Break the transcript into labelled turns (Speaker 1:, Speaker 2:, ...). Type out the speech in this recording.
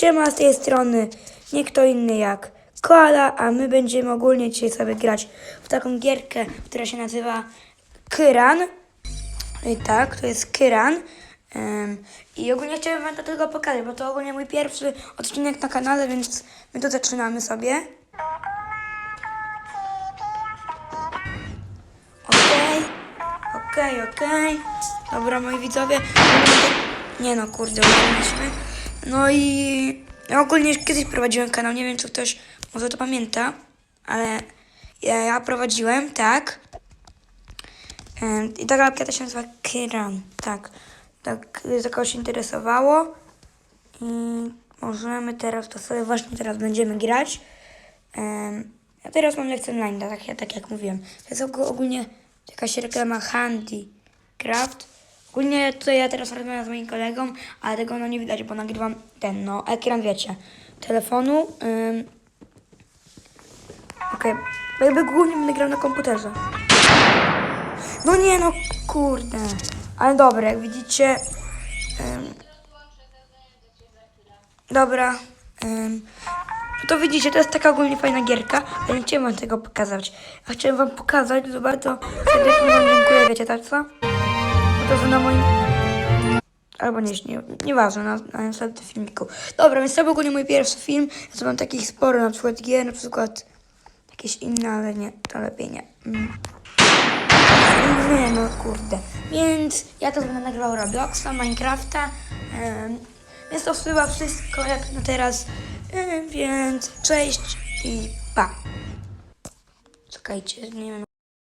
Speaker 1: Siema z tej strony, nie kto inny jak Koala, a my będziemy ogólnie dzisiaj sobie grać w taką gierkę, która się nazywa Kyran. I tak, to jest Kyran. Em, I ogólnie chciałem wam do tego pokazać, bo to ogólnie mój pierwszy odcinek na kanale, więc my to zaczynamy sobie. Okej, okej, okej. Dobra, moi widzowie. Nie no, kurde, umarliśmy. No i ja ogólnie już kiedyś prowadziłem kanał, nie wiem czy ktoś może to pamięta, ale ja, ja prowadziłem, tak. I taka ankieta się nazywa Kiran, tak. Tak, to kogoś interesowało. I możemy teraz, to sobie właśnie teraz będziemy grać. Ja teraz mam lekcję online, tak, tak, jak mówiłem. To jest ogó- ogólnie jakaś reklama Handycraft. Ogólnie tutaj ja teraz rozmawiam z moim kolegą, ale tego no nie widać, bo nagrywam ten, no, ekran, wiecie, telefonu. Ym. Okej, bo jakby głównie będę grał na komputerze. No nie no, kurde. Ale dobra, jak widzicie... Ym. Dobra. Ym. No to widzicie, to jest taka ogólnie fajna gierka, ale nie chciałem wam tego pokazać. Ja chciałem wam pokazać, że bardzo serdecznie wam dziękuję, wiecie tak co? To, że na moim... Albo nie, nie, nieważne, na, na następnym filmiku. Dobra, więc to był ogólnie mój pierwszy film. Ja mam takich sporo, na przykład gier, na przykład jakieś inne, ale nie, to lepiej nie. Mm. Nie no, kurde. Więc ja to będę nagrywał Robloxa, Minecrafta. więc to chyba wszystko jak na teraz. Więc cześć i pa. Czekajcie, nie wiem.